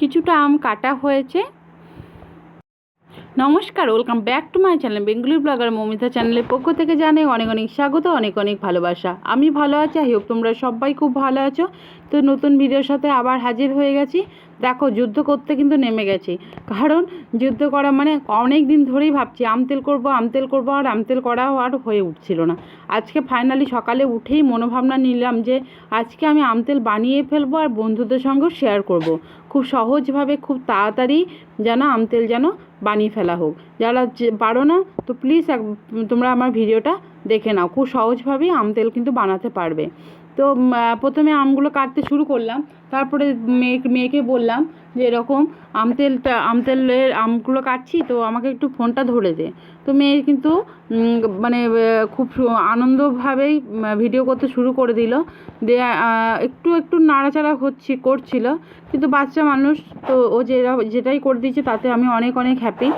কিছুটা আম কাটা হয়েছে। নমস্কার, welcome back to my channel Bengali blogger Mamita চ্যানেলের পক্ষ থেকে জানে অনেক অনেক স্বাগত, অনেক অনেক ভালোবাসা। আমি ভালো আছি, আই হোপ তোমরা সবাই খুব ভালো আছো। তো নতুন ভিডিওর সাথে আবার হাজির হয়ে গেছি। দেখো, যুদ্ধ করতে কিন্তু নেমে গেছি। কারণ যুদ্ধ করা মানে অনেক দিন ধরেই ভাবছি আমতেল করব আমতেল করব, আর আমতেল করাও আর হয়ে উঠছিল না। আজকে ফাইনালি সকালে উঠেই মনোভাবনা নিলাম যে, আজকে আমি আমতেল বানিয়ে ফেলব আর বন্ধুদের সঙ্গেও শেয়ার করব। খুব সহজভাবে, খুব তাড়াতাড়ি যেন আমতেল যেন বানিয়ে ফেলা হোক। যারা পারো না, তো প্লিজ তোমরা আমার ভিডিওটা দেখে নাও। খুব সহজভাবেই আমতেল কিন্তু বানাতে পারবে। তো প্রথমে আমগুলো কাটতে শুরু করলাম। তারপরে মেয়ে মেয়েকে বললাম যে, এরকম আমতেলটা আমতেলের আমগুলো কাটছি, তো আমাকে একটু ফোনটা ধরে দে। তো মেয়ে কিন্তু মানে খুব আনন্দভাবেই ভিডিও করতে শুরু করে দিল। দিয়ে একটু একটু নাড়াচাড়া হচ্ছে, করছিল। কিন্তু বাচ্চা মানুষ, তো ও যেটা যেটাই করে দিয়েছে, তাতে আমি অনেক অনেক হ্যাপি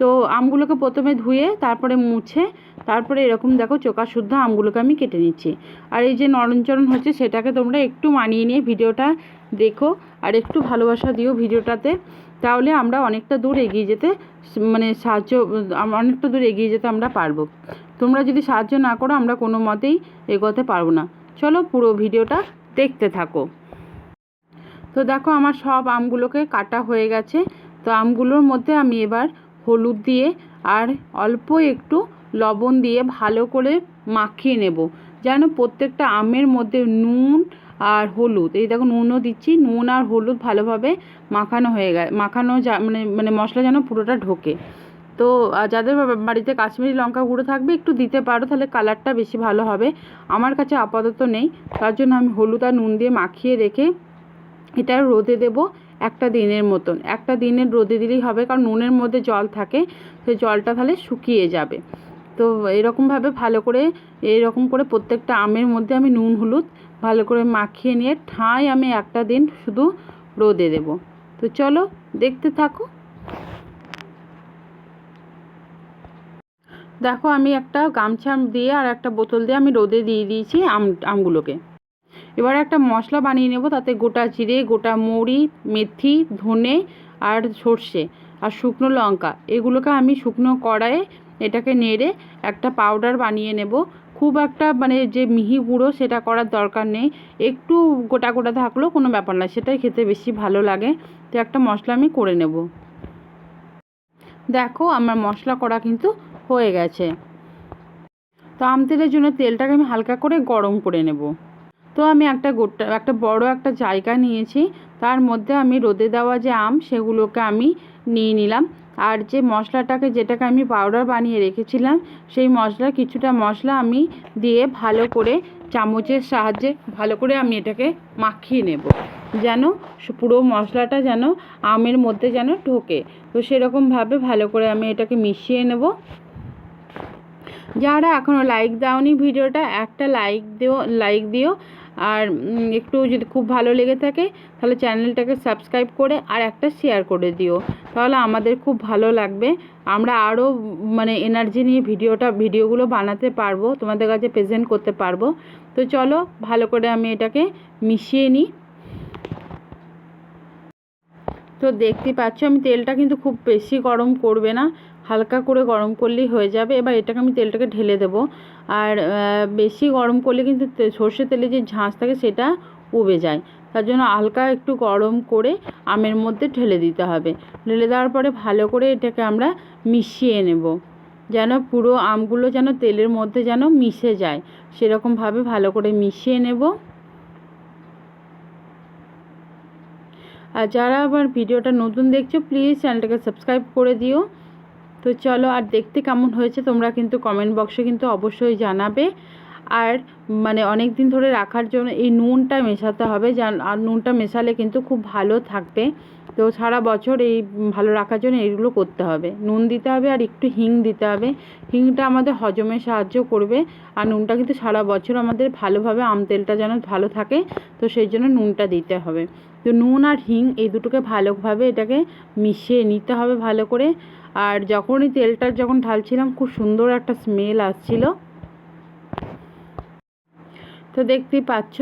তো আমগুলোকে প্রথমে ধুয়ে তারপরে মুছে, তারপরে এরকম দেখো চোকা শুদ্ধ আমগুলোকে আমি কেটে নিচ্ছি। আর এই যে নরমচরণ হচ্ছে সেটাকে তোমরা একটু মানিয়ে নিয়ে ভিডিওটা দেখো আর একটু ভালোবাসা দিও ভিডিওটাতে, তাহলে আমরা অনেকটা দূর এগিয়ে যেতে মানে সাহায্য অনেকটা দূর এগিয়ে যেতে আমরা পারব। তোমরা যদি সাহায্য না করো আমরা কোনো মতেই এগোতে পারব না। চলো পুরো ভিডিওটা দেখতে থাকো। তো দেখো আমার সব আমগুলোকে কাটা হয়ে গেছে। তো আমগুলোর মধ্যে আমি এবার হলুদ দিয়ে আর অল্প একটু লবণ দিয়ে ভালো করে মাখিয়ে নেব। যেন প্রত্যেকটা আমের মধ্যে নুন আর হলুদ, এই দেখো নুনও দিচ্ছি, নুন আর হলুদ ভালোভাবে মাখানো হয়ে গেছে মাখানো যা মানে মানে মশলা যেন পুরোটা ঢোকে। তো যাদের বাড়িতে কাশ্মীরি লঙ্কা গুঁড়ো থাকবে, একটু দিতে পারো, তাহলে কালারটা বেশি ভালো হবে। আমার কাছে আপাতত নেই, তার জন্য আমি হলুদ আর নুন দিয়ে মাখিয়ে রেখে এটা রোদে দেব। একটা দিনের মতন। একটা দিনের রোদে দিলেই হবে, কারণ নুনের মধ্যে জল থাকে, সেই জলটা তাহলে শুকিয়ে যাবে। তো এরকমভাবে ভালো করে, এরকম করে প্রত্যেকটা আমের মধ্যে আমি নুন, হলুদ ভালো করে মাখিয়ে নিয়ে ঠাঁই আমি একটা দিন শুধু রোদে দেব। তো চলো, দেখতে থাকো। দেখো, আমি একটা গামছা দিয়ে আর একটা বোতল দিয়ে আমি রোদে দিয়ে দিয়েছি আম, আমগুলোকে। এবার একটা মশলা বানিয়ে নেব, তাতে গোটা জিরে, গোটা মৌরি, মেথি, ধনে আর সর্ষে আর শুকনো লঙ্কা। এগুলোকে আমি শুকনো কড়াইয়ে এটাকে নেড়ে একটা পাউডার বানিয়ে নেব। খুব একটা মানে যে মিহি গুঁড়ো সেটা করার দরকার নেই। একটু গোটা গোটা থাকলেও কোনো ব্যাপার না, সেটাই খেতে বেশি ভালো লাগে। তো একটা মশলা আমি করে নেব। দেখো আমার মশলা করা কিন্তু হয়ে গেছে। তো আমতেলের জন্য তেলটাকে আমি হালকা করে গরম করে নেব। তো আমি একটা গোটা, একটা বড় একটা জায়গা নিয়েছি। তার মধ্যে আমি রোদে দেওয়া যে আম, সেগুলোকে আমি নিয়ে নিলাম। আর যে মশলাটাকে, যেটাকে আমি পাউডার বানিয়ে রেখেছিলাম, সেই মশলা কিছুটা মশলা আমি দিয়ে ভালো করে চামচের সাহায্যে, ভালো করে আমি এটাকে মাখিয়ে নেব। যেন পুরো মশলাটা যেন আমের মধ্যে যেন ঢোকে। তো সেরকমভাবে ভালো করে আমি এটাকে মিশিয়ে নেব। যারা এখনও লাইক দাওনি ভিডিওটা, একটা লাইক দিও লাইক দিও। আর একটু যদি খুব ভালো লেগে থাকে, তাহলে চ্যানেলটাকে সাবস্ক্রাইব করে আর একটা শেয়ার করে দিও। তাহলে আমাদের খুব ভালো লাগবে। আমরা আরও মানে এনার্জি নিয়ে ভিডিওটা, ভিডিওগুলো বানাতে পারব, তোমাদের কাছে প্রেজেন্ট করতে পারব। তো চলো, ভালো করে আমি এটাকে মিশিয়ে নিই। তো দেখতে পাচ্ছ, আমি তেলটা কিন্তু খুব বেশি গরম করবে না, হালকা করে গরম করলেই হয়ে যাবে। এবার এটাকে আমি তেলটাকে ঢেলে দেব। আর বেশি গরম করলে কিন্তু সর্ষে তেলে যে ঝাঁজ থাকে সেটা উবে যায়। তার জন্য হালকা একটু গরম করে আমের মধ্যে ঢেলে দিতে হবে। ঢেলে দেওয়ার পরে ভালো করে এটাকে আমরা মিশিয়ে নেব। যেন পুরো আমগুলো যেন তেলের মধ্যে যেন মিশে যায়। সেরকমভাবে ভালো করে মিশিয়ে নেব। আর যারা আবার ভিডিওটা নতুন দেখছ প্লিজ চ্যানেলটাকে সাবস্ক্রাইব করে দিও। তো চলো, আর দেখতে কেমন হয়েছে তোমরা কিন্তু কমেন্ট বক্সে কিন্তু অবশ্যই জানাবে। আর মানে অনেক দিন ধরে রাখার জন্য এই নুনটা মেশাতে হবে যা আর নুনটা মেশালে কিন্তু খুব ভালো থাকবে। তো সারা বছর এই ভালো রাখার জন্য এইগুলো করতে হবে। নুন দিতে হবে আর একটু হিং দিতে হবে। হিংটা আমাদের হজমে সাহায্য করবে আর নুনটা কিন্তু সারা বছর আমাদের ভালোভাবে আম তেলটা যেন ভালো থাকে, তো সেই জন্য নুনটা দিতে হবে। তো নুন আর হিং এই দুটোকে ভালোভাবে এটাকে মিশিয়ে নিতে হবে ভালো করে। আর যখনই তেলটা যখন ঢালছিলাম খুব সুন্দর একটা স্মেল আসছিল। তো দেখতেই পাচ্ছ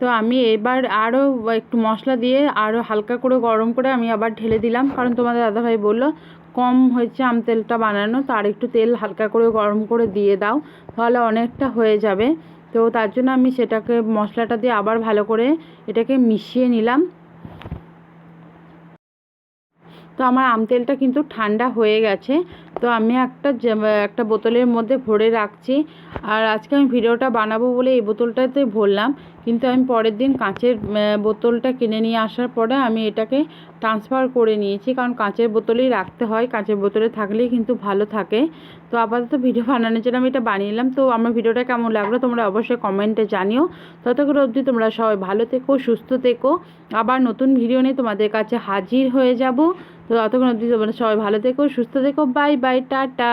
তো আমি এবার আরও একটু মশলা দিয়ে আরও হালকা করে গরম করে আমি আবার ঢেলে দিলাম। কারণ তোমাদের দাদাভাই বলল, কম হয়েছে আম তেলটা বানানো, তো আর একটু তেল হালকা করে গরম করে দিয়ে দাও, তাহলে অনেকটা হয়ে যাবে। তো তার জন্য আমি সেটাকে মশলাটা দিয়ে আবার ভালো করে এটাকে মিশিয়ে নিলাম। তো আমার আম তেলটা কিন্তু ঠান্ডা হয়ে গেছে। তো আমি একটা একটা বোতলের মধ্যে ভরে রাখছি। আর আজকে আমি ভিডিওটা বানাবো বলে এই বোতলটাতে ভরলাম। কিন্তু আমি পরের দিন কাঁচের বোতলটা কিনে নিয়ে আসার পরে আমি এটাকে ট্রান্সফার করে নিয়েছি। কারণ কাঁচের বোতলেই রাখতে হয়। কাঁচের বোতলে থাকলেই কিন্তু ভালো থাকে। তো আপাতত ভিডিও বানানোর জন্য আমি এটা বানিয়ে নিলাম। তো আমার ভিডিওটা কেমন লাগল তোমরা অবশ্যই কমেন্টে জানিও। ততক্ষণ অবধি তোমরা সবাই ভালো থেকো, সুস্থ থেকো। আবার নতুন ভিডিও নিয়ে তোমাদের কাছে হাজির হয়ে যাব। তো ততক্ষণ অবধি তোমরা সবাই ভালো থেকো সুস্থ থেকো বাই বাই টাটা।